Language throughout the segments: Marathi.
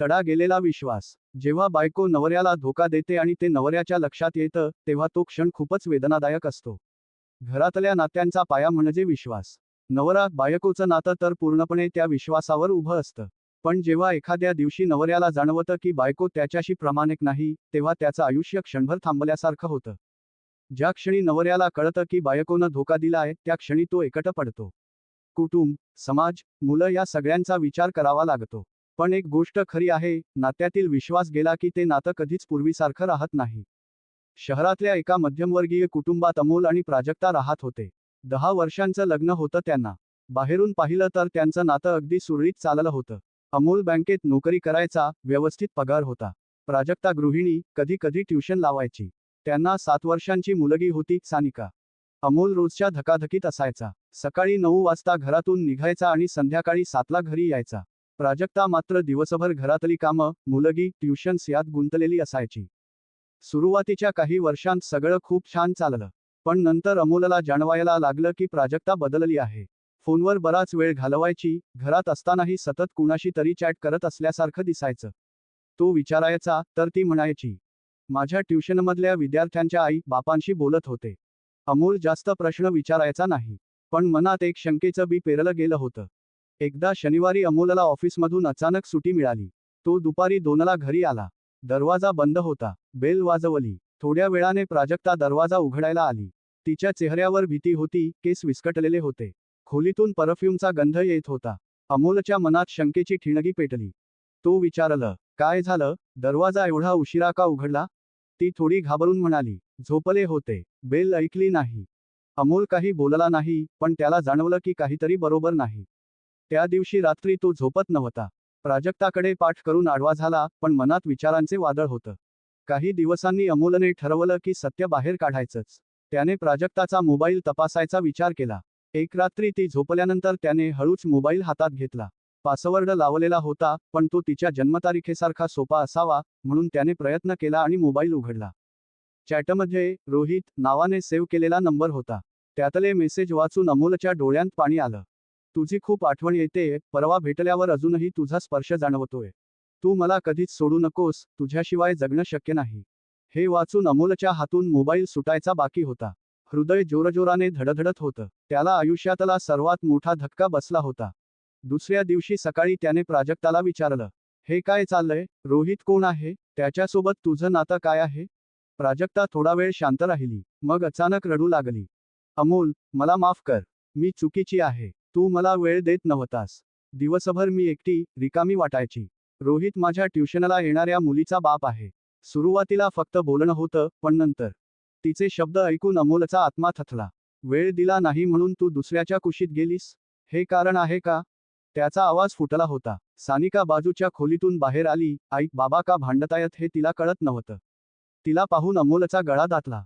तडा गेलेला विश्वास. जेव्हा बायको नवऱ्याला धोका देते आणि ते नवऱ्याच्या लक्षात येतं तेव्हा तो क्षण खूपच वेदनादायक असतो. घरातल्या नात्यांचा पाया म्हणजे विश्वास. नवरा बायकोचं नातं तर पूर्णपणे त्या विश्वासावर उभं असतं. पण जेव्हा एखाद्या दिवशी नवऱ्याला जाणवतं की बायको त्याच्याशी प्रामाणिक नाही तेव्हा त्याचं आयुष्य क्षणभर थांबल्यासारखं होतं. ज्या क्षणी नवऱ्याला कळतं की बायकोनं धोका दिला आहे त्या क्षणी तो एकट पडतो. कुटुंब समाज मुलं या सगळ्यांचा विचार करावा लागतो. पण एक गोष्ट खरी आहे नात्यातील विश्वास गेला की ते नातं कधीच पूर्वीसारखं राहत नाही. शहरातल्या एका मध्यमवर्गीय कुटुंबात अमोल आणि प्राजक्ता राहत होते. दहा वर्षांचं लग्न होतं त्यांना. बाहेरून पाहिलं तर त्यांचं नातं अगदी सुरळीत चाललं होतं. अमोल बँकेत नोकरी करायचा व्यवस्थित पगार होता. प्राजक्ता गृहिणी कधी कधी ट्युशन लावायची. त्यांना सात वर्षांची मुलगी होती सानिका. अमोल रोजच्या धकाधकीत असायचा. सकाळी नऊ वाजता घरातून निघायचा आणि संध्याकाळी सातला घरी यायचा. प्राजक्ता मात्र दिवसभर घरातली कामं मुलगी ट्युशन्स यात गुंतलेली असायची. सुरुवातीच्या काही वर्षांत सगळं खूप छान चाललं. पण नंतर अमोलला जाणवायला लागलं की प्राजक्ता बदलली आहे. फोनवर बराच वेळ घालवायची घरात असतानाही सतत कुणाशी तरी चॅट करत असल्यासारखं दिसायचं. तो विचारायचा तर ती म्हणायची माझ्या ट्युशनमधल्या विद्यार्थ्यांच्या आई बापांशी बोलत होते. अमोल जास्त प्रश्न विचारायचा नाही. पण मनात एक शंकेचं बी पेरलं गेलं होतं. एकदा शनिवारी अमोलला ऑफिसमधून अचानक सुटी मिळाली. तो दुपारी दोनला घरी आला. दरवाजा बंद होता. बेल वाजवली. थोड्या वेळाने प्राजक्ता दरवाजा उघडायला आली. तिच्या चेहऱ्यावर भीती होती केस विस्कटलेले होते. खोलीतून परफ्यूमचा गंध येत होता. अमोलच्या मनात शंकेची ठिणगी पेटली. तो विचारलं काय झालं? दरवाजा एवढा उशिरा का उघडला? ती थोडी घाबरून म्हणाली झोपले होते. बेल ऐकली नाही. अमोल काही बोलला नाही पण त्याला जाणवलं की काहीतरी बरोबर नाही. त्या दिवशी रात्री तो झोपत नव्हता. प्राजक्ताकडे पाठ करून आडवा झाला पण मनात विचारांचे वादळ होतं. काही दिवसांनी अमोलने ठरवलं की सत्य बाहेर काढायचंच. त्याने प्राजक्ताचा मोबाईल तपासायचा विचार केला. एक रात्री ती झोपल्यानंतर त्याने हळूच मोबाईल हातात घेतला. पासवर्ड लावलेला होता पण तो तिच्या जन्मतारखेसारखा सोपा असावा म्हणून त्याने प्रयत्न केला आणि मोबाईल उघडला. चॅटमध्ये रोहित नावाने सेव्ह केलेला नंबर होता. त्यातले मेसेज वाचून अमोलच्या डोळ्यांत पाणी आलं. तुझी खूप आठवण येते परवा भेटल्यावर अजूनही तुझा स्पर्श जाणवतोय. तू मला कधीच सोडू नकोस तुझ्याशिवाय जगणं शक्य नाही. हे वाचून अमोलच्या हातून मोबाईल सुटायचा बाकी होता. हृदय जोरजोराने धडधडत होतं. त्याला आयुष्यातला सर्वात मोठा धक्का बसला होता. दुसऱ्या दिवशी सकाळी त्याने प्राजक्ताला विचारलं हे काय चाललंय? रोहित कोण आहे? त्याच्यासोबत तुझं नातं काय आहे? प्राजक्ता थोडा वेळ शांत राहिली. मग अचानक रडू लागली. अमोल मला माफ कर. मी चुकीची आहे. तू मला वेळ देत नव्हतास. दिवसभर मी एकटी रिकामी वाटायची. रोहित माझ्या ट्युशनला येणाऱ्या मुलीचा बाप आहे. सुरुवातीला फक्त बोलणं होतं पण नंतर. तिचे शब्द ऐकून अमोलचा आत्मा थथला वेळ दिला नाही म्हणून तू दुसऱ्याच्या कुशीत गेलीस? हे कारण आहे का? त्याचा आवाज फुटला होता. सानिका बाजूच्या खोलीतून बाहेर आली आई बाबा का भांडतायत हे तिला कळत नव्हतं. तिला पाहून अमोलचा गळा दाटला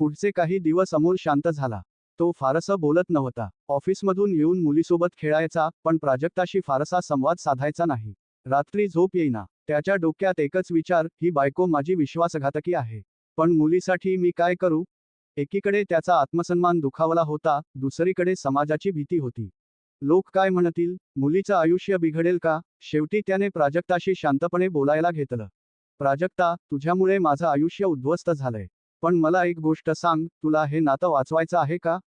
पुढचे काही दिवस अमोल शांत झाला. तो फारसं बोलत नव्हता. ऑफिसमधून येऊन मुलीसोबत खेळायचा पण प्राजक्ताशी फारसा संवाद साधायचा नाही. रात्री झोप येईना. त्याच्या डोक्यात एकच विचार ही बायको माझी विश्वासघातकी आहे. पण मुलीसाठी मी काय करू? एकीकडे त्याचा आत्मसन्मान दुखावला होता दुसरीकडे समाजाची भीती होती. लोक काय म्हणतील? मुलीचं आयुष्य बिघडेल का? शेवटी त्याने प्राजक्ताशी शांतपणे बोलायला घेतलं. प्राजक्ता तुझ्यामुळे माझं आयुष्य उद्ध्वस्त झालंय. पण मला एक गोष्ट सांग तुला हे नातं वाचवायचं आहे का?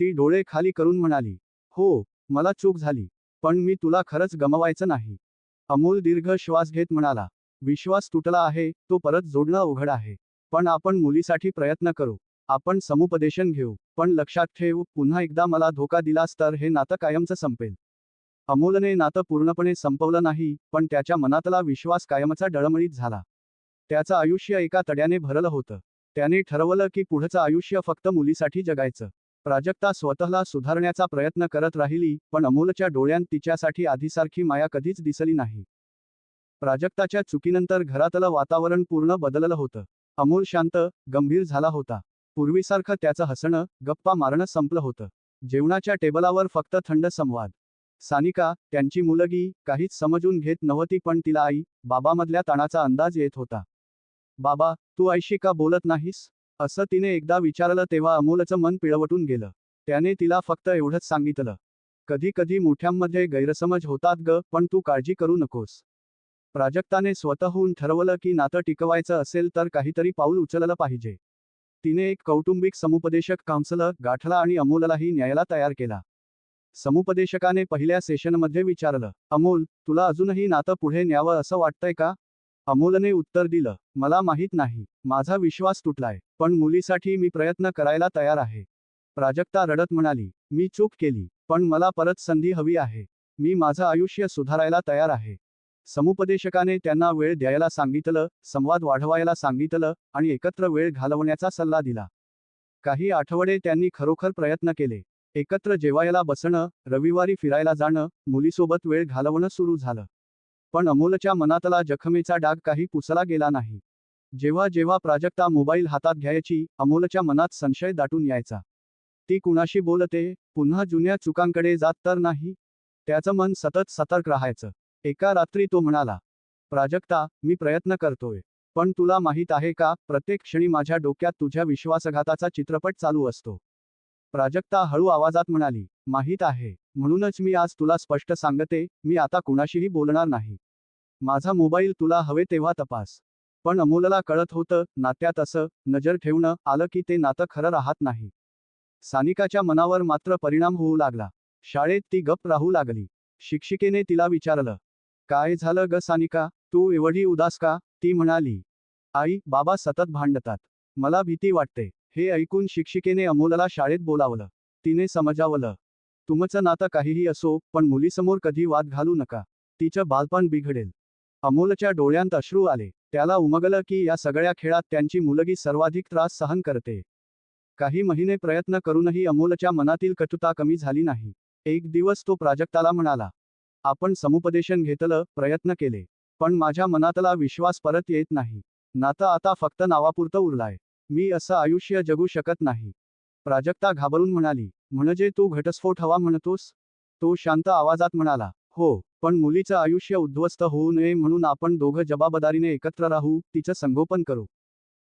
ती डोळे खाली करून म्हणाली हो मला चूक झाली पण मी तुला खरंच गमवायचं नाही. अमोल दीर्घ श्वास घेत म्हणाला विश्वास तुटला आहे तो परत जोडणं अवघड आहे पण आपण मुलीसाठी प्रयत्न करू आपण समुपदेशन घेऊ पण लक्षात ठेव पुन्हा एकदा मला धोका दिलास तर हे नातं कायमचं संपेल. अमोलने नातं पूर्णपणे संपवलं नाही पण त्याच्या मनातला विश्वास कायमचा डळमळीत झाला. त्याचं आयुष्य एका तड्याने भरलं होतं. त्याने ठरवलं की पुढचं आयुष्य फक्त मुलीसाठी जगायचं. प्राजक्ता स्वतःला सुधारण्याचा प्रयत्न करत राहिली पण अमोलच्या डोळ्यांत तिच्यासाठी आधीसारखी माया कधीच दिसली नाही. प्राजक्ताच्या चुकीनंतर घरातलं वातावरण पूर्ण बदललं होतं. अमोल शांत गंभीर झाला होता. पूर्वीसारखं त्याचं हसणं गप्पा मारणं संपलं होतं. जेवणाच्या टेबलावर फक्त थंड संवाद. सानिका त्यांची मुलगी काहीच समजून घेत नव्हती पण तिला आई बाबामधल्या ताणाचा अंदाज येत होता. बाबा तू आईशी का बोलत नाहीस? असं तिने एकदा विचारलं तेव्हा अमोलचं मन पिळवटून गेलं. त्याने तिला फक्त एवढंच सांगितलं. कधी कधी मोठ्यांमध्ये गैरसमज होतात ग पण तू काळजी करू नकोस. प्राजक्ताने स्वतःहून ठरवलं की नातं टिकवायचं असेल तर काहीतरी पाऊल उचललं पाहिजे. तिने एक कौटुंबिक समुपदेशक काउन्सलर गाठला आणि अमोललाही न्यायाला तयार केला. समुपदेशकाने पहिल्या सेशनमध्ये विचारलं अमोल तुला अजूनही नातं पुढे न्यावं असं वाटतंय का? अमोलने उत्तर दिलं मला माहीत नाही माझा विश्वास तुटलाय पण मुलीसाठी मी प्रयत्न करायला तयार आहे. प्राजक्ता रडत म्हणाली मी चूक केली पण मला परत संधी हवी आहे मी माझं आयुष्य सुधारायला तयार आहे. समुपदेशकाने त्यांना वेळ द्यायला सांगितलं संवाद वाढवायला सांगितलं आणि एकत्र वेळ घालवण्याचा सल्ला दिला. काही आठवडे त्यांनी खरोखर प्रयत्न केले. एकत्र जेवायला बसणं रविवारी फिरायला जाणं मुलीसोबत वेळ घालवणं सुरू झालं. पण अमोलच्या मनातला जखमेचा डाग काही पुसला गेला नाही. जेव्हा जेव्हा प्राजक्ता मोबाईल हातात घ्यायची अमोलच्या मनात संशय दाटून यायचा. ती कुणाशी बोलते पुन्हा जुन्या चुकांकडे जात तर नाही? त्याचं मन सतत सतर्क राहायचं. एका रात्री तो म्हणाला प्राजक्ता मी प्रयत्न करतोय पण तुला माहीत आहे का प्रत्येक क्षणी माझ्या डोक्यात तुझ्या विश्वासघाताचा चित्रपट चालू असतो. प्राजक्ता हळू आवाजात म्हणाली माहीत आहे म्हणूनच मी आज तुला स्पष्ट सांगते मी आता कुणाशीही बोलणार नाही. माझा मोबाईल तुला हवे तेव्हा तपास. पण अमोलला कळत होतं नात्यात असं नजर ठेवणं आलं की ते नातं खरं राहत नाही. सानिकाच्या मनावर मात्र परिणाम होऊ लागला. शाळेत ती गप राहू लागली. शिक्षिकेने तिला विचारलं काय झालं ग सानिका? तू एवढी उदास का? ती म्हणाली आई बाबा सतत भांडतात. मला भीती वाटते. हे ऐकून शिक्षिकेने अमोलला शाळेत बोलावलं. तिने समजावलं तुमचं नातं काहीही असो पण मुलीसमोर कधी वाद घालू नका. तिचं बालपण बिघडेल. अमोलच्या डोळ्यांत अश्रू आले. त्याला उमगलं की या सगळ्या खेळात त्यांची मुलगी सर्वाधिक त्रास सहन करते. काही महिने प्रयत्न करूनही अमोलच्या मनातील कटुता कमी झाली नाही. एक दिवस तो प्राजक्ताला म्हणाला आपण समुपदेशन घेतलं प्रयत्न केले पण माझ्या मनातला विश्वास परत येत नाही. नातं आता फक्त नावापुरतं उरलाय. मी असं आयुष्य जगू शकत नाही. प्राजक्ता घाबरून म्हणाली म्हणजे तू घटस्फोट हवा म्हणतोस? तो शांत आवाजात म्हणाला हो पण मुलीचं आयुष्य उद्ध्वस्त होऊ नये म्हणून आपण दोघं जबाबदारीने एकत्र राहू तिचं संगोपन करू.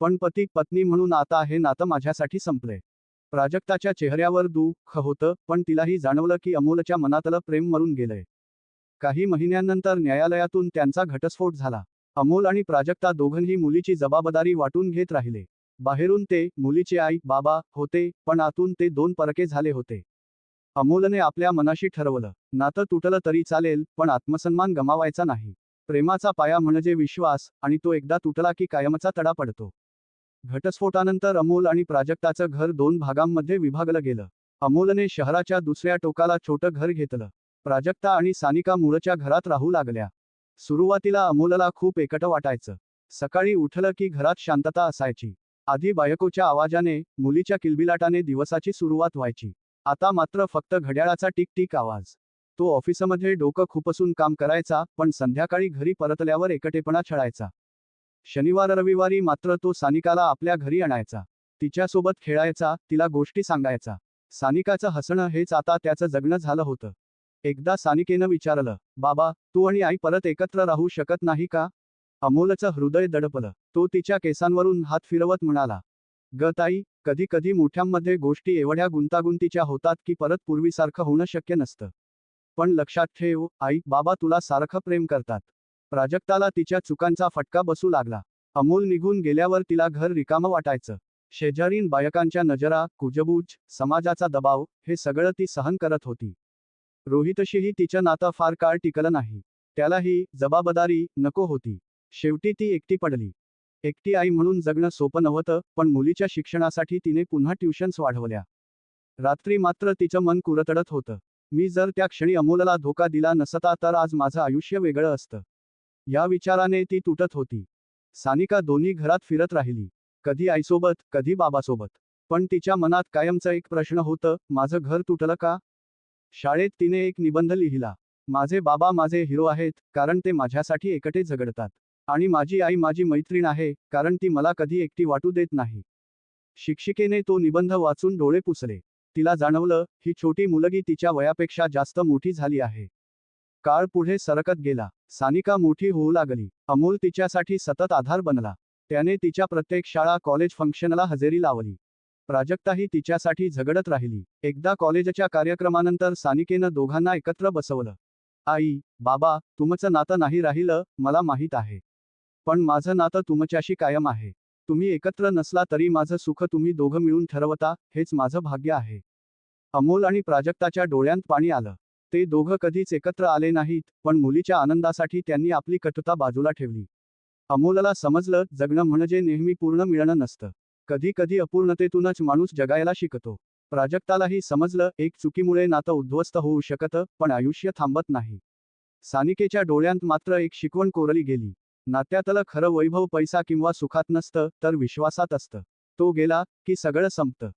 पण पती पत्नी म्हणून आता हे नातं माझ्यासाठी संपलंय. प्राजक्ताच्या चेहऱ्यावर दुःख होतं पण तिलाही जाणवलं की अमोलच्या मनातलं प्रेम मरून गेलंय. काही महिन्यांनंतर न्यायालयातून त्यांचा घटस्फोट झाला. अमोल आणि प्राजक्ता दोघंही मुलीची जबाबदारी वाटून घेत राहिले. बाहेरून ते मुलीचे आई बाबा होते पण आतून ते दोन परके झाले होते. अमोलने आपल्या मनाशी ठरवलं. नातं तुटलं तरी चालेल पण आत्मसन्मान गमावायचा नाही. प्रेमाचा पाया म्हणजे विश्वास आणि तो एकदा तुटला की कायमचा तडा पडतो. घटस्फोटानंतर अमोल आणि प्राजक्ताचं घर दोन भागांमध्ये विभागलं गेलं. अमोलने शहराच्या दुसऱ्या टोकाला छोटं घर घेतलं. प्राजक्ता आणि सानिका मूळच्या घरात राहू लागल्या. सुरुवातीला अमोलला खूप एकटं वाटायचं. सकाळी उठलं की घरात शांतता असायची. आधी बायकोच्या आवाजाने मुलीच्या किलबिलाटाने दिवसाची सुरुवात व्हायची. आता मात्र फक्त घड्याळाचा टिक आवाज. तो ऑफिसमध्ये डोकं खुपसून काम करायचा पण संध्याकाळी घरी परतल्यावर एकटेपणा छळायचा. शनिवार रविवारी मात्र तो सानिकाला आपल्या घरी आणायचा. तिच्यासोबत खेळायचा तिला गोष्टी सांगायचा. सानिकाचं हसणं हेच आता त्याचं जगणं झालं होतं. एकदा सानिकेनं विचारलं बाबा तू आणि आई परत एकत्र राहू शकत नाही का? अमोलचं हृदय दडपलं. तो तिच्या केसांवरून हात फिरवत म्हणाला गताई कधी कधी मोठ्यांमध्ये गोष्टी एवढ्या गुंतागुंतीच्या होतात की परत पूर्वीसारखं होणं शक्य नसतं. पण लक्षात ठेव आई बाबा तुला सारखं प्रेम करतात. प्राजक्ताला तिच्या चुकांचा फटका बसू लागला. अमोल निघून गेल्यावर तिला घर रिकामं वाटायचं. शेजारीन बायकांच्या नजरा कुजबूज समाजाचा दबाव हे सगळं ती सहन करत होती. रोहितशीही तिचं नातं फार काळ टिकलं नाही. त्यालाही जबाबदारी नको होती. शेवटी ती एकटी पडली. एकटी आई म्हणून जगणं सोपं नव्हतं पण मुलीच्या शिक्षणासाठी तिने पुन्हा ट्युशन्स वाढवल्या. रात्री मात्र तिचं मन कुरतडत होतं. मी जर त्या क्षणी अमोलला धोका दिला नसता तर आज माझं आयुष्य वेगळं असतं. या विचाराने ती तुटत होती. सानिका दोन्ही घरात फिरत राहिली. कधी आईसोबत कधी बाबासोबत. पण तिच्या मनात कायमचं एक प्रश्न होतं माझं घर तुटलं का? शाळेत तिने एक निबंध लिहिला. माझे बाबा माझे हिरो आहेत कारण ते माझ्यासाठी एकटे झगडतात. आणि माझी आई माझी मैत्रीण आहे कारण ती मला कधी एकटी वाटू देत नाही. शिक्षिकेने तो निबंध वाचून डोळे पुसले. तिला जाणवलं ही छोटी मुलगी तिच्या वयापेक्षा जास्त मोठी झाली आहे. काळ पुढे सरकत गेला. सानिका मोठी होऊ लागली. अमोल तिच्यासाठी सतत आधार बनला. त्याने तिच्या प्रत्येक शाळा कॉलेज फंक्शनला हजेरी लावली. प्राजक्ताही तिच्यासाठी झगडत राहिली. एकदा कॉलेजच्या कार्यक्रमानंतर सानिकेनं दोघांना एकत्र बसवलं. आई बाबा तुमचं नातं नाही राहिलं मला माहीत आहे. पण माझं नातं तुमच्याशी कायम आहे. तुम्ही एकत्र नसला तरी माझं सुख तुम्ही दोघं मिळून ठरवता हेच माझं भाग्य आहे. अमोल आणि प्राजक्ताच्या डोळ्यांत पाणी आलं. ते दोघं कधीच एकत्र आले नाहीत पण मुलीच्या आनंदासाठी त्यांनी आपली कटुता बाजूला ठेवली. अमोलला समजलं जगणं म्हणजे नेहमी पूर्ण मिळणं नसतं. कधी कधी अपूर्णतेतूनच माणूस जगायला शिकतो. प्राजक्तालाही समजलं एक चुकीमुळे नातं उद्ध्वस्त होऊ शकतं पण आयुष्य थांबत नाही. सानिकेच्या डोळ्यांत मात्र एक शिकवण कोरली गेली. नात्यातलं खरं वैभव पैसा किंवा सुखात नसतं तर विश्वासात असतं. तो गेला की सगळं संपतं.